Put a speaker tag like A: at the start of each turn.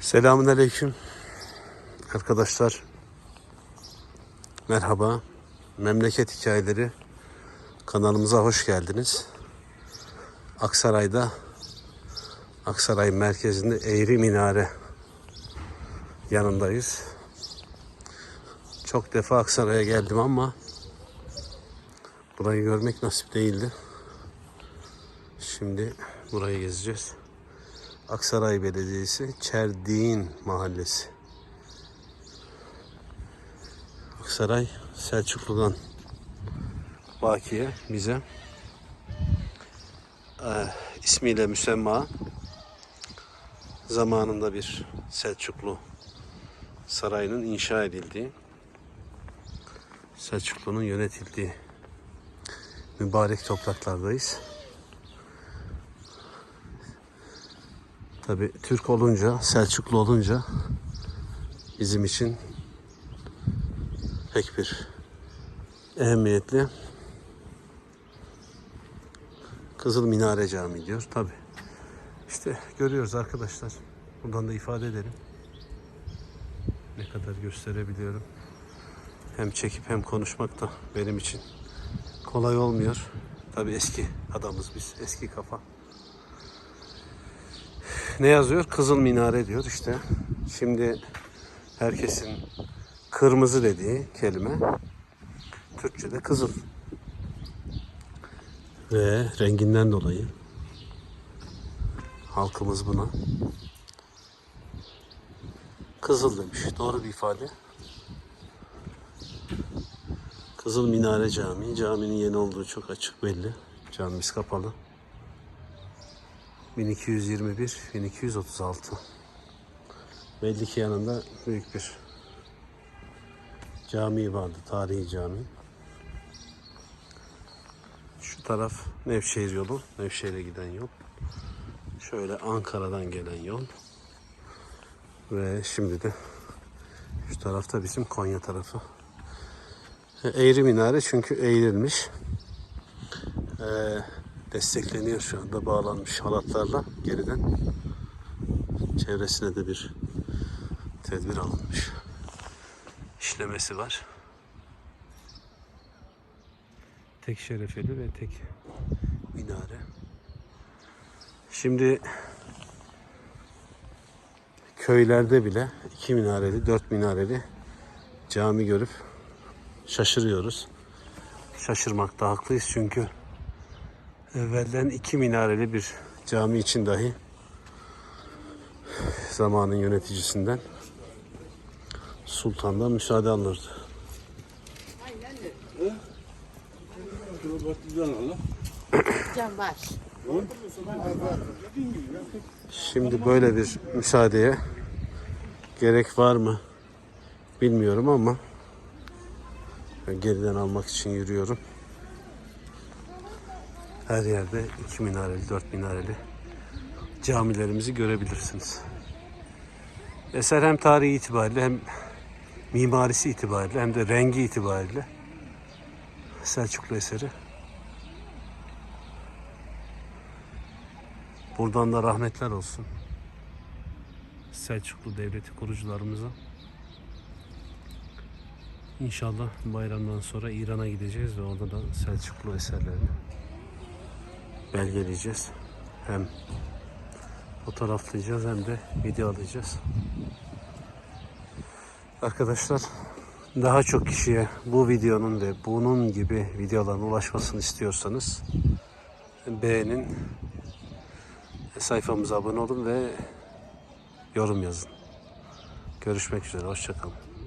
A: Selamünaleyküm arkadaşlar. Merhaba. Memleket Hikayeleri kanalımıza hoş geldiniz. Aksaray'da Aksaray merkezinde Eğri Minare yanındayız. Çok defa Aksaray'a geldim ama burayı görmek nasip değildi. Şimdi burayı gezeceğiz. Aksaray Belediyesi Çerdiğin Mahallesi. Aksaray Selçuklu'dan Bakiye bize e, ismiyle müsemma zamanında bir Selçuklu sarayının inşa edildiği Selçuklu'nun yönetildiği mübarek topraklardayız. Tabi Türk olunca, Selçuklu olunca bizim için pek bir ehemmiyetli Kızıl Minare Camii diyor. Tabi işte görüyoruz arkadaşlar. Buradan da ifade edelim. Ne kadar gösterebiliyorum. Hem çekip hem konuşmak da benim için kolay olmuyor. Tabi eski adamız biz. Eski kafa. Ne yazıyor? Kızıl Minare diyor işte. Şimdi herkesin kırmızı dediği kelime Türkçe'de kızıl. Ve renginden dolayı halkımız buna kızıl demiş. Doğru bir ifade. Kızıl Minare Camii. Caminin yeni olduğu çok açık belli. Camimiz kapalı. 1221 1236 belli ki yanında büyük bir cami vardı tarihi cami. Şu taraf Nevşehir yolu Nevşehir'e giden yol. Şöyle Ankara'dan gelen yol. Ve şimdi de şu tarafta bizim Konya tarafı. Eğri minare çünkü eğrilmiş. Ee, destekleniyor şu anda bağlanmış halatlarla geriden. Çevresine de bir tedbir alınmış. İşlemesi var. Tek şerefeli ve tek minare. Şimdi köylerde bile iki minareli, dört minareli cami görüp şaşırıyoruz. Şaşırmakta haklıyız çünkü evvelden iki minareli bir cami için dahi zamanın yöneticisinden sultandan müsaade
B: var.
A: Şimdi böyle bir müsaadeye gerek var mı bilmiyorum ama geriden almak için yürüyorum. Her yerde iki minareli, dört minareli camilerimizi görebilirsiniz. Eser hem tarihi itibariyle hem mimarisi itibariyle hem de rengi itibariyle Selçuklu eseri. Buradan da rahmetler olsun. Selçuklu Devleti kurucularımıza. İnşallah bayramdan sonra İran'a gideceğiz ve orada da Selçuklu eserlerini belgeleyeceğiz. Hem fotoğraflayacağız hem de video alacağız. Arkadaşlar daha çok kişiye bu videonun ve bunun gibi videoların ulaşmasını istiyorsanız beğenin, sayfamıza abone olun ve yorum yazın. Görüşmek üzere, hoşçakalın.